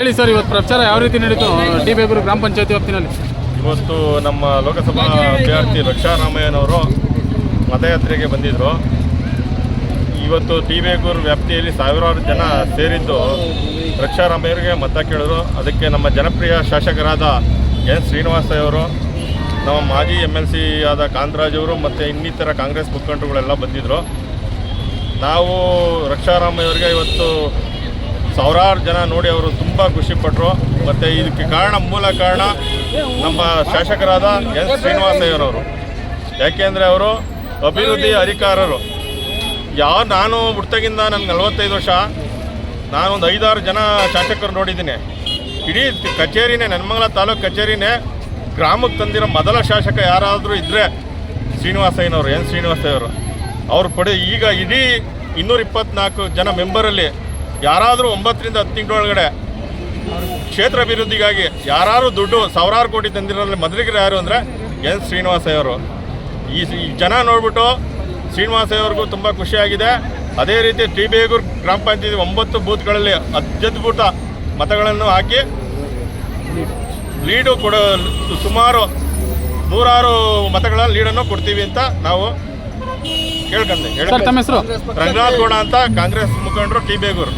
ಹೇಳಿ ಸರ್, ಇವತ್ತು ಪ್ರಚಾರ ಯಾವ ರೀತಿ ನಡೀತು, ಡಿ ಬೇಗೂರು ಗ್ರಾಮ ಪಂಚಾಯತಿ ವ್ಯಾಪ್ತಿನಲ್ಲಿ? ಇವತ್ತು ನಮ್ಮ ಲೋಕಸಭಾ ಅಭ್ಯರ್ಥಿ ರಕ್ಷಾರಾಮಯ್ಯನವರು ಮತಯಾತ್ರೆಗೆ ಬಂದಿದ್ದರು ಇವತ್ತು ಟಿ ಬೇಗೂರು ವ್ಯಾಪ್ತಿಯಲ್ಲಿ ಸಾವಿರಾರು ಜನ ಸೇರಿದ್ದು ರಕ್ಷಾರಾಮಯ್ಯರಿಗೆ ಮತ ಕೇಳಿದ್ರು. ಅದಕ್ಕೆ ನಮ್ಮ ಜನಪ್ರಿಯ ಶಾಸಕರಾದ ಎನ್ ಶ್ರೀನಿವಾಸ ಅವರು ನಮ್ಮ ಮಾಜಿ ಎಂ ಎಲ್ ಸಿ ಆದ ಕಾಂತರಾಜ್ ಅವರು ಮತ್ತು ಇನ್ನಿತರ ಕಾಂಗ್ರೆಸ್ ಮುಖಂಡರುಗಳೆಲ್ಲ ಬಂದಿದ್ದರು ನಾವು ರಕ್ಷಾರಾಮಯ್ಯವರಿಗೆ ಇವತ್ತು ಸಾವಿರಾರು ಜನ ನೋಡಿ ಅವರು ತುಂಬ ಖುಷಿಪಟ್ಟರು ಮತ್ತು ಇದಕ್ಕೆ ಕಾರಣ ಮೂಲ ಕಾರಣ ನಮ್ಮ ಶಾಸಕರಾದ ಎನ್ ಶ್ರೀನಿವಾಸಯ್ಯನವರು. ಯಾಕೆಂದರೆ ಅವರು ಅಭಿವೃದ್ಧಿ ಅಧಿಕಾರರು. ಯಾವ ನಾನು ಹುಟ್ಟಾಗಿಂದ ನನಗೆ ನಲವತ್ತೈದು ವರ್ಷ. ನಾನೊಂದು ಐದಾರು ಜನ ಶಾಸಕರು ನೋಡಿದ್ದೀನಿ. ಇಡೀ ಕಚೇರಿನೇ ನೆನ್ಮಂಗಲ ತಾಲೂಕು ಕಚೇರಿನೇ ಗ್ರಾಮಕ್ಕೆ ತಂದಿರೋ ಮೊದಲ ಶಾಸಕ ಯಾರಾದರೂ ಇದ್ದರೆ ಶ್ರೀನಿವಾಸಯ್ಯನವರು, ಎನ್ ಶ್ರೀನಿವಾಸಯ್ಯವರು. ಅವರು ಪಡೆ ಈಗ ಇಡೀ ಇನ್ನೂರ ಇಪ್ಪತ್ನಾಲ್ಕು ಜನ ಮೆಂಬರಲ್ಲಿ ಯಾರಾದರೂ ಒಂಬತ್ತರಿಂದ ಹತ್ತು ತಿಂಗಳೊಳಗಡೆ ಕ್ಷೇತ್ರ ಅಭಿವೃದ್ಧಿಗಾಗಿ ಯಾರು ದುಡ್ಡು ಸಾವಿರಾರು ಕೋಟಿ ತಂದಿರೋದ್ರಲ್ಲಿ ಮದ್ರಿಗರು ಯಾರು ಅಂದರೆ ಎನ್ ಶ್ರೀನಿವಾಸಯ್ಯವರು ಈ ಈ ಜನ ನೋಡ್ಬಿಟ್ಟು ಶ್ರೀನಿವಾಸಯ್ಯವ್ರಿಗೂ ತುಂಬ ಖುಷಿಯಾಗಿದೆ. ಅದೇ ರೀತಿ ಟಿ ಬೇಗೂರು ಗ್ರಾಮ ಪಂಚಾಯತಿ ಒಂಬತ್ತು ಬೂತ್ಗಳಲ್ಲಿ ಅತ್ಯದ್ಭುತ ಮತಗಳನ್ನು ಹಾಕಿ ಲೀಡು ಕೊಡ ಸುಮಾರು ನೂರಾರು ಮತಗಳ ಲೀಡನ್ನು ಕೊಡ್ತೀವಿ ಅಂತ ನಾವು ಕೇಳ್ಕೊಂತೀವಿ ರಂಗನಾಥ್ ಗೌಡ ಅಂತ ಕಾಂಗ್ರೆಸ್ ಮುಖಂಡರು ಟಿ ಬೇಗೂರು